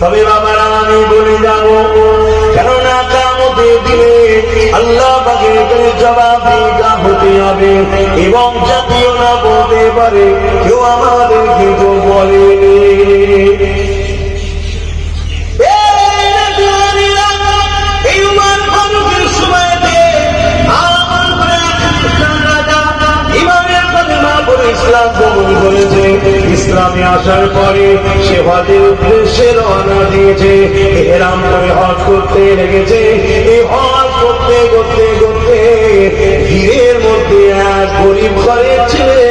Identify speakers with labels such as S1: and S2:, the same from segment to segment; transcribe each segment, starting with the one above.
S1: তবে বাবারা আমি বলে যাব, কেননা কামতে দিনে আল্লাহ পাকের কাছে জবাব দিতে হতে হবে। এবং জাতীয় না বলতে পারে, কেউ আমাদের কিন্তু বলেনি ইসলামে আসার পরে সে উদ্দেশ্যে রওনা দিয়েছে। এরাম করে হজ করতে লেগেছে। এই হজ করতে করতে করতে ভিড়ের মধ্যে এক গরিব ছেলে,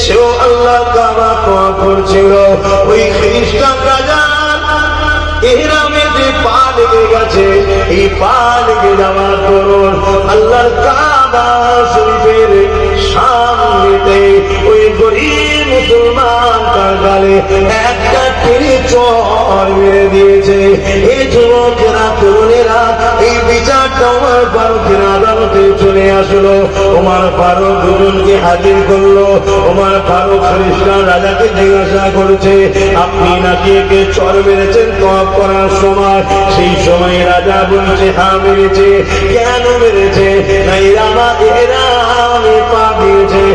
S1: সেও আল্লাহ কাবা কোয়া করছিল। ওই খ্রিস্টান রাজা এরামে যে পা লেগে গেছে, এই পা লেগে যাওয়ার দরুন আল্লাহর কাবা শরীফের সামনেতে গরিব মুসলমান তার গালে একটা চর মেরে হাজির করল। ওমার ফারুক খ্রিস্টান রাজাকে জিজ্ঞাসা করছে, আপনি নাকি একে চর মেরেছেন? তপ করার সময়? সেই সময় রাজা বলছে হ্যাঁ মেরেছে। কেন মেরেছে? না এরা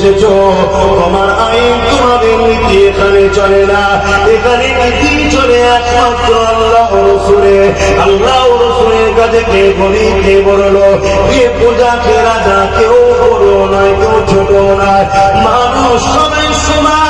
S1: এসেছ। তোমার আইন তোমাদের নীতি এখানে চলে না। এখানে নীতি চলে একমাত্র আল্লাহ রসুলে। আল্লাহ রসুলের কাছে কে গরিব কে বড়লো কে পূজা কে রাজা? কেউ বড় নয়, কেউ ছোট নয়। মানুষ সবাই সমান।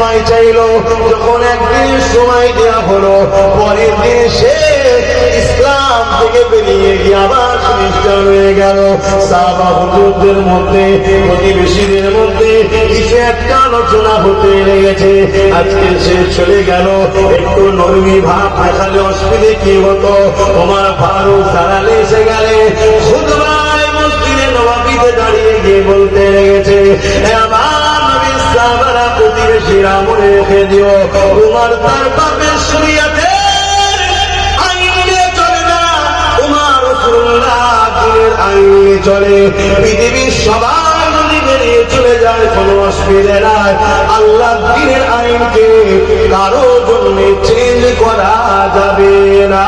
S1: সময় চাইলো, যখন একদিনের সময় দেওয়া হলো, পরের দিন সে ইসলাম থেকে বেরিয়ে গিয়ে আবার খ্রিস্টান হয়ে গেল। সাহাবা হুজুরদের মধ্যে, প্রতিবেশীদের মধ্যে কিছু একটা আলোচনা হতে লেগেছে। আজকে সে চলে গেল, একটু নরমি ভাব দেখালে অসুবিধে কি হতো? তোমার ফারুক দাঁড়ালে এসে গেলে খুদবায় মসজিদে নবাবিতে দাঁড়িয়ে গিয়ে বলতে লেগেছে প্রতিবেশীরা মনে সবাই যদি চলে যায়, কোনো অসুবিধে নাই। আইনকে কারও জন্য চেঞ্জ করা যাবে না।